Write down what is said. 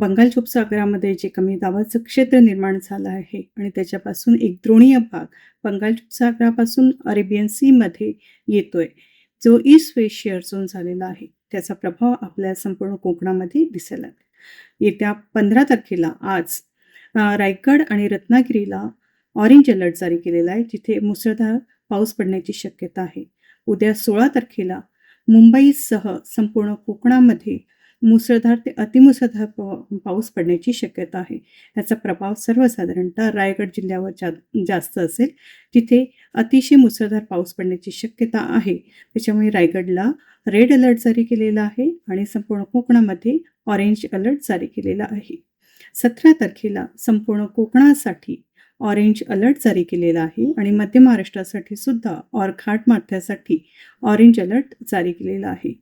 बंगालच्या उपसागरामध्ये जे कमी दाबाचं क्षेत्र निर्माण झालं आहे आणि त्याच्यापासून एक द्रोणीय भाग बंगालच्या उपसागरापासून अरेबियन सीमध्ये येतोय जो ईस्ट वेस्ट शेअर झोन झालेला आहे. त्याचा प्रभाव आपल्या संपूर्ण कोकणामध्ये दिसेल येत्या पंधरा तारखेला आज रायगड आणि रत्नागिरीला ऑरेंज अलर्ट जारी केलेला आहे जिथे मुसळधार पाऊस पडण्याची शक्यता आहे. उद्या सोळा तारखेला मुंबईसह संपूर्ण कोकणामध्ये मुसळधार ते अतिमुसळधार पाऊस पडण्याची शक्यता आहे. याचा प्रभाव सर्वसाधारणतः रायगड जिल्ह्यावर जा जास्त असेल जिथे अतिशय मुसळधार पाऊस पडण्याची शक्यता आहे. त्याच्यामुळे रायगडला रेड अलर्ट जारी केलेला आहे आणि संपूर्ण कोकणामध्ये ऑरेंज अलर्ट जारी केलेला आहे. सतरा तारखेला संपूर्ण कोकणासाठी ऑरेंज अलर्ट जारी केलेला आहे आणि मध्य महाराष्ट्रासाठी सुद्धा और खाट माथ्यासाठी ऑरेंज अलर्ट जारी केलेला आहे.